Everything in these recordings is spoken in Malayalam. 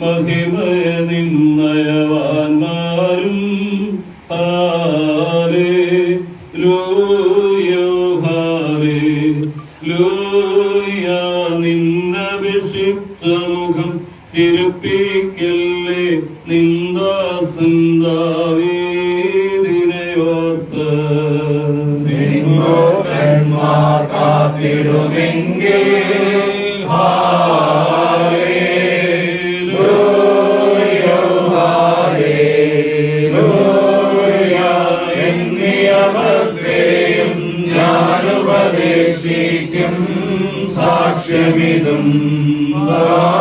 മഹിമയ നിന്നയവാന്മാരും. ഹാലേ ലൂയോ ഹാലേ ലൂയ നിന്നഭിഷിക്ത മുഖം തിരുപ്പിക്കല്ലേ നിന്ദാസിന്ദാവീതിനെയോർത്ത് നിന്നോക്കന്മാർ കാത്തിടുമെങ്കിൽ നിയമത്തെയും Amen.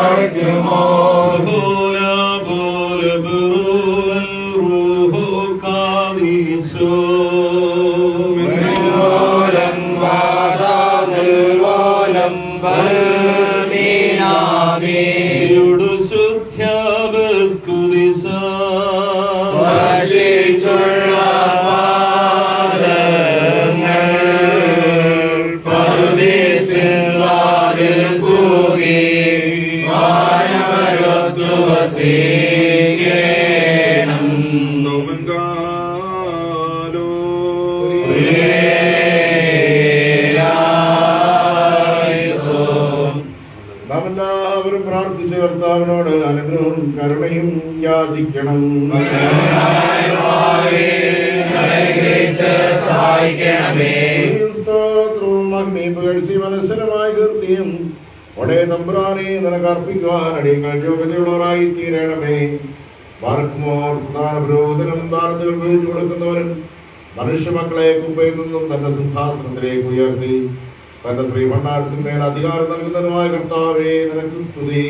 എല്ലാവരും പ്രാർത്ഥിച്ച് കർത്താവിനോട് അനുഗ്രഹവും കരുണയും യാചിക്കണം. സ്തോത്രവും കൊടുക്കുന്നവനും മനുഷ്യമക്കളെ കുപ്പയിൽ നിന്നും തന്റെ സിംഹാസനത്തിലേക്ക് ഉയർത്തി തന്റെ ശ്രീഭണ്ഡാരത്തിന്മേൽ അധികാരം നൽകുന്നതിനുമായ കർത്താവേ നിനക്ക് സ്തുതി.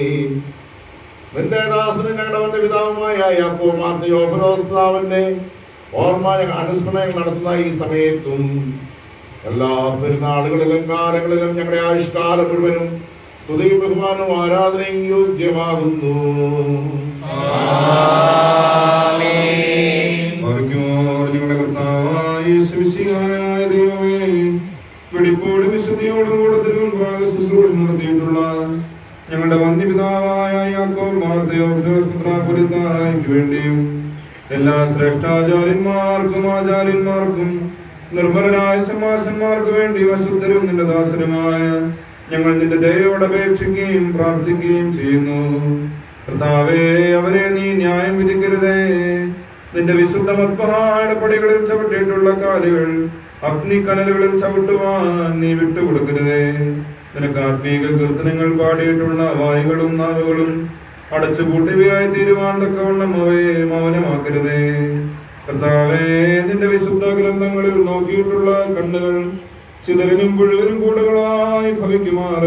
നിന്റെ ദാസനും ഞങ്ങളുടെ പിതാവുമായ യാക്കോ മാർത്തോഫിറോസ്താവിന്റെ ഓർമ്മ അനുസ്മരണങ്ങൾ നടത്തുന്ന ഈ സമയത്തും എല്ലാ പെരുന്നാളുകളിലും കാലങ്ങളിലും ഞങ്ങളുടെ ആയുഷ്കാലം മുഴുവനും സ്തുതിയും ബഹുമാനവും ആരാധനയും യോഗ്യമാകുന്നു. വെടിപ്പോടും വിശുദ്ധിയോടും കൂടെ തിരുമുൻപാകെ ശുശ്രൂഷ നടത്തിയിട്ടുള്ള ഞങ്ങളുടെ വന്ധ്യപിതാവായ യാക്കോബ് മാർത്തയോക്ക് വേണ്ടിയും എല്ലാ ശ്രേഷ്ഠാചാര്യന്മാർക്കും ആചാര്യന്മാർക്കും നിർമ്മലരായ സമാസന്മാർക്ക് വേണ്ടി അശുദ്ധരും നിന്റെ ദാസരുമായ ഞങ്ങൾ നിന്റെ ദയോട് അപേക്ഷിക്കുകയും പ്രാർത്ഥിക്കുകയും ചെയ്യുന്നു. കർത്താവേ അവരെ നീ ന്യായം വിധിക്കരുതേ. നിന്റെ വിശുദ്ധ മത്പഹായുടെ പടികളിൽ ചവിട്ടിയിട്ടുള്ള കാലുകൾ അഗ്നിക്കനലുകളിൽ ചവിട്ടുവാൻ നീ വിട്ടുകൊടുക്കരുതേ. നിനക്ക് ആത്മീക കീർത്തനങ്ങൾ പാടിയിട്ടുള്ള വായുകളും നാവുകളും അടച്ചുപൂട്ടിവയായി തീരുവാൻ തക്കവണ്ണം അവയെ മൗനമാക്കരുതേ. കർത്താവേ നിന്റെ വിശുദ്ധ ഗ്രന്ഥങ്ങളിൽ നോക്കിയിട്ടുള്ള കണ്ണുകൾ ചിതലിനും പുഴുവിനും കൂടുകളായി ഭവിക്കുമാർ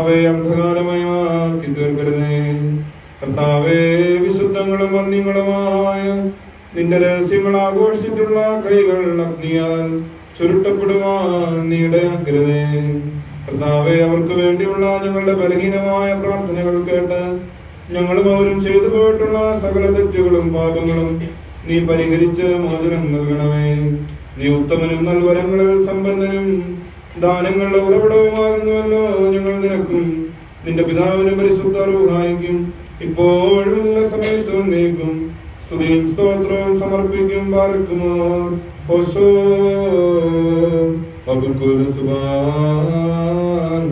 അവയെ അന്ധകാരമയമാക്കി തീർക്കരുതേ. കർത്താവേ വിശുദ്ധങ്ങളും വന്യങ്ങളുമായ നിന്റെ രഹസ്യങ്ങൾ ആഘോഷിച്ചിട്ടുള്ള കൈകൾ അഗ്നിയാൽ ചുരുട്ടപ്പെടുവാൻ നീ ഇടയാക്കരുതേ കർത്താവെ അവർക്ക് വേണ്ടിയുള്ള ഞങ്ങളുടെ ബലഹീനമായ പ്രാർത്ഥനകൾ കേട്ട് ഞങ്ങളും അവരും ചെയ്തു പോയിട്ടുള്ള സകല തെറ്റുകളും പാപങ്ങളും നീ പരിഹരിച്ച് മോചനം നൽകണമേ. നീ ഉത്തമനും നൽവരങ്ങളിൽ സമ്പന്നനും ദാനങ്ങളുടെ ഉറവിടവുമാകുന്നുവല്ലോ ഞങ്ങൾ നിനക്കും. നിന്റെ പിതാവിനും പരിശുദ്ധ എല്ലാ സമയത്തും നീക്കും. స్తుతిం స్తోత్రం సమర్పించం వారికుము హొసు అబుకుల సుబాన్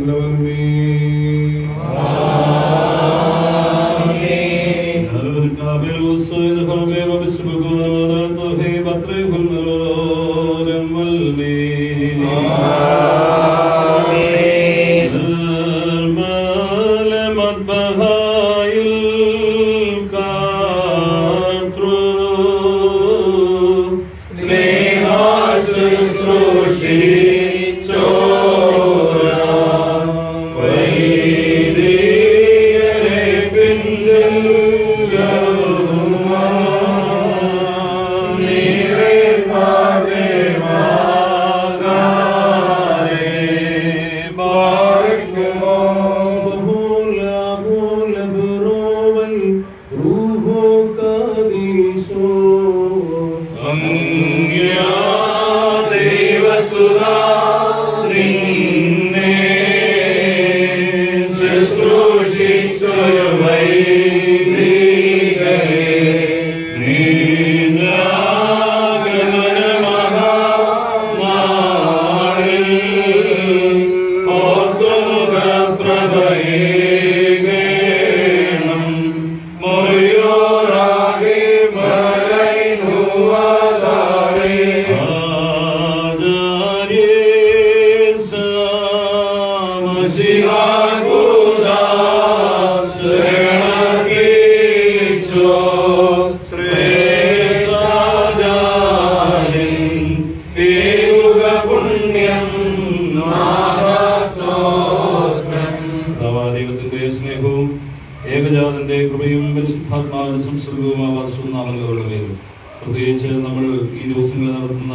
കൃപയും പരിശുദ്ധാത്മാവിന്റെ സംസർഗവും ആവാസവും പേരും മേലും പ്രത്യേകിച്ച് നമ്മൾ ഈ ദിവസങ്ങളിൽ നടത്തുന്ന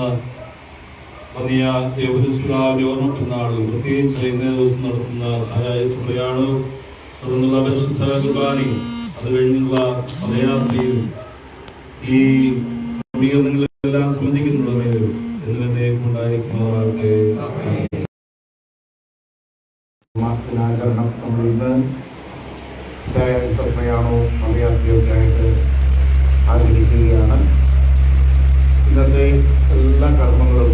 വലിയ ദേവദസ്പിതാവിന്റെ ഓർമ്മ പെരുന്നാളും പ്രത്യേകിച്ച് ഇന്നേ ദിവസം നടത്തുന്ന ഛായായുദ്ധ പ്രയാണവും തുടർന്നുള്ള പരിശുദ്ധ കുർബാനയും അത് കഴിഞ്ഞുള്ള പദയാത്രയും ഈ ക്രമീകരണങ്ങളെല്ലാം സംബന്ധിക്കുന്നുള്ളവരും എന്നും ദിനാചരണം നമ്മൾ ഇന്ന് പ്രയാണവും പദയാത്രയൊക്കെ ആയിട്ട് ആചരിക്കുകയാണ്. ഇന്നത്തെ എല്ലാ കർമ്മങ്ങളും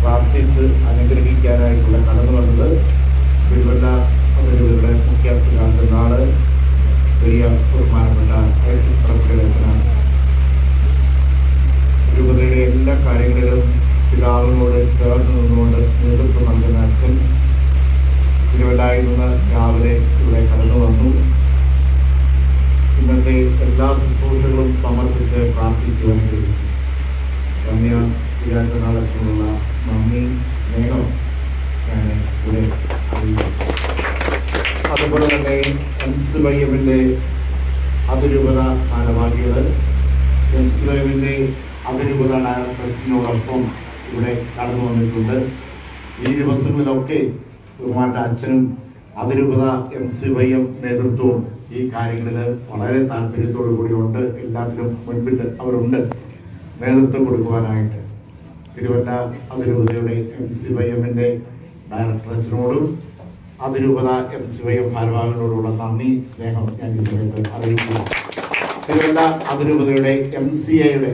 പ്രാർത്ഥിച്ച് അനുഗ്രഹിക്കാനായിട്ടുള്ള കടന്നു വന്നത് തിരുവല്ല അവരുടെ മുഖ്യ നാൾ വലിയ ബഹുമാനപ്പെട്ട പ്രമുഖരചനാണ് രൂപതയുടെ എല്ലാ കാര്യങ്ങളിലും പിതാവിനോട് ചേർന്ന് നിന്നുകൊണ്ട് നേതൃത്വം നൽകുന്ന അച്ഛൻ തിരുവല്ലായിൽ നിന്ന് രാവിലെ ഇവിടെ കടന്നു വന്നു ഇന്നത്തെ എല്ലാ ശുശ്രൂഷകളും കഴിയും രമ്യ വിരാജനാളത്തിനുള്ള നന്ദിയും സ്നേഹം ഞാൻ ഇവിടെ അതുപോലെ തന്നെ എൻസ് വയ്യവിന്റെ അതിരൂപത ഭാരവാഹികൾ എൻസ് വയ്യവിന്റെ അതിരൂപത ഡയറക്ടേഴ്സിനോടൊപ്പം ഇവിടെ കടന്നു വന്നിട്ടുണ്ട് ഈ ദിവസങ്ങളിലൊക്കെ ഒരുപാട് അച്ഛനും അതിരൂപത എം സി വൈ എം നേതൃത്വവും ഈ കാര്യങ്ങളിൽ വളരെ താല്പര്യത്തോടു കൂടി ഉണ്ട് എല്ലാത്തിനും മുൻപിട്ട് അവരുണ്ട്. നേതൃത്വം കൊടുക്കുവാനായിട്ട്. തിരുവല്ല അതിരൂപതയുടെ എം സി വൈ എമ്മിന്റെ ഡയറക്ടർ അച്ഛനോടും അതിരൂപത എം സി വൈ എം ഭാരവാഹികളോടുള്ള നന്ദി സ്നേഹം ഞാൻ ഈ സമയത്ത് അറിയിക്കുന്നു. തിരുവല്ല അതിരൂപതയുടെ എം സി എയുടെ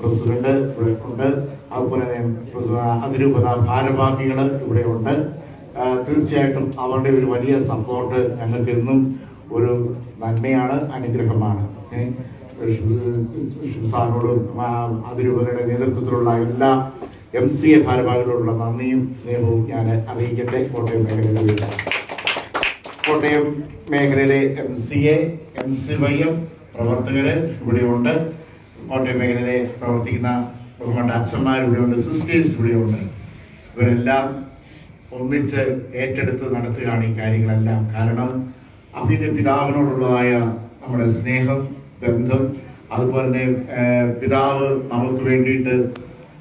പ്രസിഡന്റ് ഇവിടെ ഉണ്ട്. അതുപോലെ തന്നെ അതിരൂപത ഭാരവാഹികൾ ഇവിടെ ഉണ്ട്. ആ, തീർച്ചയായിട്ടും അവരുടെ ഒരു വലിയ സപ്പോർട്ട് ഞങ്ങൾക്ക് എന്നും ഒരു നന്മയാണ് അനുഗ്രഹമാണ്. സാറിനോടും അതിരൂപതയുടെ നേതൃത്വത്തിലുള്ള എല്ലാ എം സി എ ഭാരവാഹികളോടുള്ള നന്ദിയും സ്നേഹവും ഞാൻ അറിയിക്കട്ടെ. കോട്ടയം മേഖലയിൽ കോട്ടയം മേഖലയിലെ M C A M C Y M പ്രവർത്തകര് ഇവിടെയുണ്ട്. കോട്ടയം മേഖലയിലെ പ്രവർത്തിക്കുന്ന അച്ഛന്മാർ ഇവിടെയുണ്ട് സിസ്റ്റേഴ്സ് ഇവിടെയുണ്ട്. ഇവരെല്ലാം ഒന്നിച്ച് ഏറ്റെടുത്ത് നടത്തുകയാണ് ഈ കാര്യങ്ങളെല്ലാം. കാരണം അഭിന്റെ പിതാവിനോടുള്ളതായ നമ്മുടെ സ്നേഹം ബന്ധം അതുപോലെ തന്നെ പിതാവ് നമുക്ക് വേണ്ടിയിട്ട്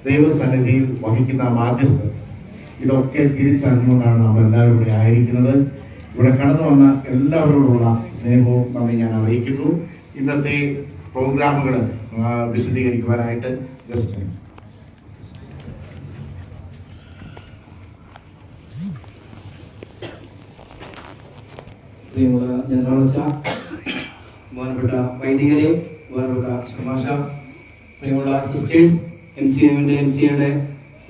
ദൈവസന്നിധിയിൽ വഹിക്കുന്ന മാധ്യസ്ഥം. ഇതൊക്കെ തിരിച്ചറിഞ്ഞുകൊണ്ടാണ് നാം എല്ലാവരും ഇവിടെ ആയിരിക്കുന്നത്. ഇവിടെ കടന്നു വന്ന എല്ലാവരോടുള്ള സ്നേഹവും നമ്മൾ ഞാൻ അറിയിക്കുന്നു. ഇന്നത്തെ പ്രോഗ്രാമുകൾ വിശദീകരിക്കുവാനായിട്ട് ജസ്റ്റ് പ്രിയമുള്ള ജനറാളച്ച ബഹുമാനപ്പെട്ട വൈദികരെ ബഹുമാനപ്പെട്ട ശമാശ പ്രിയമുള്ള സിസ്റ്റേഴ്സ് എം സി എമ്മിന്റെ എം സി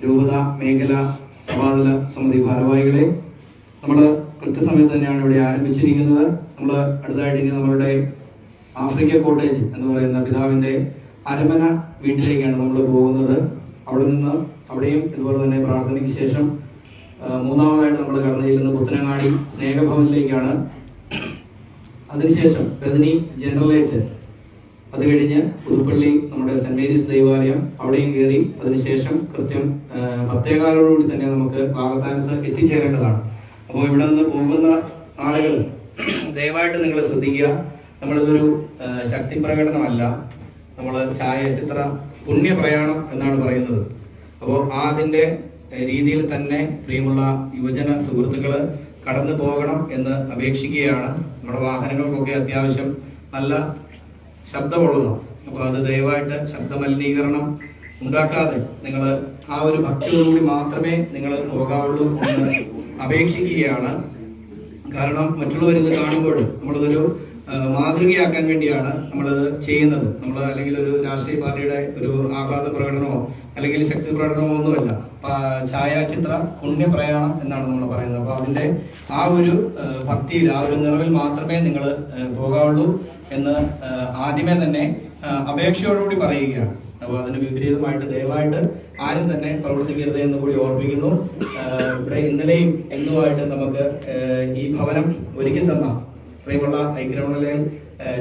രൂപത മേഖല സഭാതല സമിതി ഭാരവാഹികളെ നമ്മൾ കൃത്യസമയത്ത് തന്നെയാണ് ഇവിടെ ആരംഭിച്ചിരിക്കുന്നത്. നമ്മൾ അടുത്തതായിട്ട് ഇനി നമ്മളുടെ ആഫ്രിക്ക കോട്ടേജ് എന്ന് പറയുന്ന പിതാവിന്റെ അരമന വീട്ടിലേക്കാണ് നമ്മൾ പോകുന്നത്. അവിടെ നിന്ന് അവിടെയും ഇതുപോലെ തന്നെ പ്രാർത്ഥനയ്ക്ക് ശേഷം മൂന്നാമതായിട്ട് നമ്മൾ കടന്നു ചെല്ലുന്നത് പുത്തനങ്ങാടി സ്നേഹഭവനിലേക്കാണ് അതിനുശേഷം ബദനി ജനറലേറ്റ് അത് കഴിഞ്ഞ് പുതുപ്പള്ളി നമ്മുടെ സെന്റ് മേരീസ് ദൈവാലയം അവിടെയും കയറി അതിനുശേഷം കൃത്യം പത്തേകാലോടുകൂടി തന്നെ നമുക്ക് വാഗത്താനത്ത് എത്തിച്ചേരേണ്ടതാണ്. അപ്പോൾ ഇവിടെ നിന്ന് പോകുന്ന ആളുകൾ ദയവായിട്ട് നിങ്ങൾ ശ്രദ്ധിക്കുക. നമ്മളിതൊരു ശക്തി പ്രകടനമല്ല നമ്മൾ ഛായാചിത്ര പുണ്യപ്രയാണം എന്നാണ് പറയുന്നത്. അപ്പോൾ ആ അതിന്റെ രീതിയിൽ തന്നെ പ്രിയമുള്ള യുവജന സുഹൃത്തുക്കൾ കടന്നു പോകണം എന്ന് അപേക്ഷിക്കുകയാണ്. നമ്മുടെ വാഹനങ്ങൾക്കൊക്കെ അത്യാവശ്യം നല്ല ശബ്ദമുള്ളതാണ്. അപ്പോൾ അത് ദയവായിട്ട് ശബ്ദമലിനീകരണം ഉണ്ടാക്കാതെ നിങ്ങൾ ആ ഒരു ഭക്തിയോടുകൂടി മാത്രമേ നിങ്ങൾ പോകാവുള്ളൂ എന്ന് അപേക്ഷിക്കുകയാണ്. കാരണം മറ്റുള്ളവരിത് കാണുമ്പോഴും നമ്മളിതൊരു മാതൃകയാക്കാൻ വേണ്ടിയാണ് നമ്മളത് ചെയ്യുന്നത്. നമ്മൾ അല്ലെങ്കിൽ ഒരു രാഷ്ട്രീയ പാർട്ടിയുടെ ഒരു ആഹ്ലാദ പ്രകടനമോ അല്ലെങ്കിൽ ശക്തി പ്രകടനമോ ഒന്നുമല്ല. ഛായാചിത്ര പുണ്യപ്രയാണം എന്നാണ് നമ്മൾ പറയുന്നത്. അപ്പൊ അതിന്റെ ആ ഒരു ഭക്തിയിൽ ആ ഒരു നിറവിൽ മാത്രമേ നിങ്ങൾ പോകാവുള്ളൂ എന്ന് ആദ്യമേ തന്നെ അപേക്ഷയോടുകൂടി പറയുകയാണ്. അപ്പോൾ അതിന് വിപരീതമായിട്ട് ദയവായിട്ട് ആരും തന്നെ പ്രവർത്തിക്കരുത് എന്ന് കൂടി ഓർമ്മിക്കുന്നു ഇവിടെ ഇന്നലെയും എന്നുമായിട്ട് നമുക്ക് ഈ ഭവനം ഒരുക്കി തന്ന. പ്രിയമുള്ള ഐക്യരമണലെ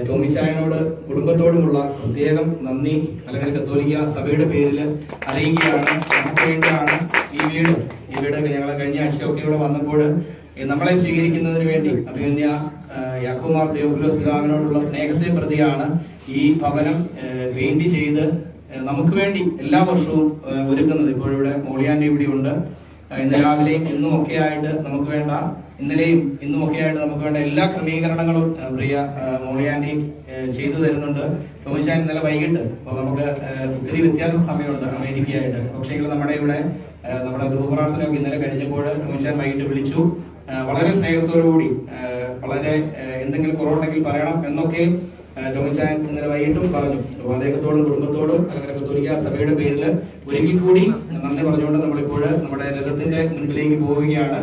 ടോമിച്ചായനോട് കുടുംബത്തോടുമുള്ള പ്രത്യേകം നന്ദി. അല്ലെങ്കിൽ കത്തോലിക്ക സഭയുടെ പേരിൽ അറിയിക്കുകയാണ്. നമുക്ക് വേണ്ടിയാണ് ഈ വീട്. ഈ വീട് ഞങ്ങൾ കഴിഞ്ഞ ആഴ്ചയൊക്കെ ഇവിടെ വന്നപ്പോൾ നമ്മളെ സ്വീകരിക്കുന്നതിന് വേണ്ടി അഭിമന്യ യാക്കുമാർ തിയോഫിലോസ് പിതാവിനോടുള്ള സ്നേഹത്തെ പ്രതിയാണ് ഈ ഭവനം പെയിന്റ് ചെയ്ത് നമുക്ക് വേണ്ടി എല്ലാ വർഷവും ഒരുക്കുന്നത്. ഇപ്പോഴിവിടെ മോളിയാന്റെ ഇവിടെ ഉണ്ട് ഇന്ന് രാവിലെയും ഇന്നും ഒക്കെ ആയിട്ട് നമുക്ക് വേണ്ട ഇന്നലെയും ഇന്നും ഒക്കെ ആയിട്ട് നമുക്ക് വേണ്ട എല്ലാ ക്രമീകരണങ്ങളും പ്രിയ മോളിയാന്റി ചെയ്തു തരുന്നുണ്ട്. ടോമിച്ചാൻ ഇന്നലെ വൈകിട്ട് അപ്പോൾ നമുക്ക് ഒത്തിരി വ്യത്യാസം സമയമുണ്ട് അമേരിക്കയായിട്ട്. പക്ഷേ നമ്മുടെ ഇവിടെ നമ്മുടെ ധൂപ്രാർത്ഥനയൊക്കെ ഇന്നലെ കഴിഞ്ഞപ്പോൾ ടോമിച്ചാൻ വൈകിട്ട് വിളിച്ചു. വളരെ സ്നേഹത്തോടുകൂടി വളരെ എന്തെങ്കിലും കുറവുണ്ടെങ്കിൽ പറയണം എന്നൊക്കെ ടോമിച്ചാൻ ഇന്നലെ വൈകിട്ടും പറഞ്ഞു. അദ്ദേഹത്തോടും കുടുംബത്തോടും അങ്ങനെ കത്തോലിക്ക സഭയുടെ പേരിൽ ഒരിക്കൽ കൂടി നന്ദി പറഞ്ഞുകൊണ്ട് നമ്മളിപ്പോൾ നമ്മുടെ രഥത്തിന്റെ മുൻപിലേക്ക് പോവുകയാണ്.